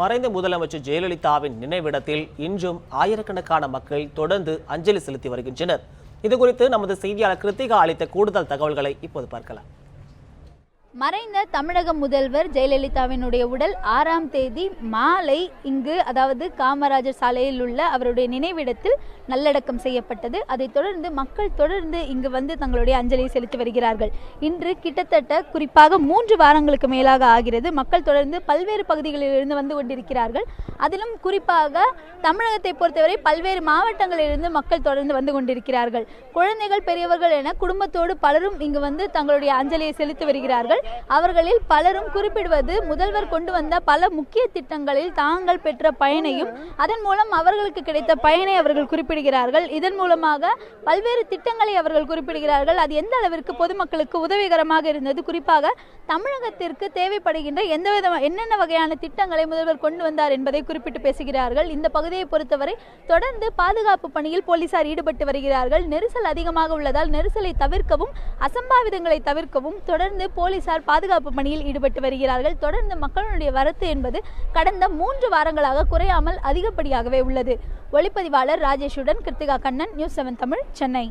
மறைந்த முதலமைச்சர் ஜெயலலிதாவின் நினைவிடத்தில் இன்றும் ஆயிரக்கணக்கான மக்கள் தொடர்ந்து அஞ்சலி செலுத்தி வருகின்றனர். இது குறித்து நமது செய்தியாளர் கிருத்திகா அளித்த கூடுதல் தகவல்களை இப்போது பார்க்கலாம். மறைந்த தமிழக முதல்வர் ஜெயலலிதாவினுடைய உடல் ஆறாம் தேதி மாலை இங்கு அதாவது காமராஜர் சாலையில் உள்ள அவருடைய நினைவிடத்தில் நல்லடக்கம் செய்யப்பட்டது. அதைத் தொடர்ந்து மக்கள் தொடர்ந்து இங்கு வந்து தங்களுடைய அஞ்சலியை செலுத்தி வருகிறார்கள். இன்று கிட்டத்தட்ட குறிப்பாக மூன்று வாரங்களுக்கு மேலாக ஆகிறது. மக்கள் தொடர்ந்து பல்வேறு பகுதிகளிலிருந்து வந்து கொண்டிருக்கிறார்கள். அதிலும் குறிப்பாக தமிழகத்தை பொறுத்தவரை பல்வேறு மாவட்டங்களிலிருந்து மக்கள் தொடர்ந்து வந்து கொண்டிருக்கிறார்கள். குழந்தைகள் பெரியவர்கள் என குடும்பத்தோடு பலரும் இங்கு வந்து தங்களுடைய அஞ்சலியை செலுத்தி வருகிறார்கள். அவர்களில் பலரும் குறிப்பிடுவது முதல்வர் கொண்டு வந்த பல முக்கிய திட்டங்களில் தாங்கள் பெற்ற பயனையும் அதன் மூலம் அவர்களுக்கு கிடைத்த பயனை அவர்கள் குறிப்பிடுகிறார்கள். இதன் மூலமாக பல்வேறு திட்டங்களை அவர்கள் குறிப்பிடுகிறார்கள். அது எந்த அளவிற்கு பொதுமக்களுக்கு உதவிகரமாக இருந்தது? குறிப்பாக தமிழகத்திற்கு தேவைப்படுகின்ற எந்த வித என்னென்ன வகையான திட்டங்களை முதல்வர் கொண்டு வந்தார் என்பதை குறிப்பிட்டு பேசுகிறார்கள். இந்த பகுதியை பொறுத்தவரை தொடர்ந்து பாதுகாப்பு பணியில் போலீசார் ஈடுபட்டு வருகிறார்கள். நெரிசல் அதிகமாக உள்ளதால் நெரிசலை தவிர்க்கவும் அசம்பாவிதங்களை தவிர்க்கவும் தொடர்ந்து போலீசார் போலீசார் பாதுகாப்பு பணியில் ஈடுபட்டு வருகிறார்கள். தொடர்ந்து மக்களுடைய வரத்து என்பது கடந்த மூன்று வாரங்களாக குறையாமல் அதிகப்படியாகவே உள்ளது. ஒளிப்பதிவாளர் ராஜேஷுடன் கிருத்திகா கண்ணன் நியூஸ் செவன் தமிழ் சென்னை.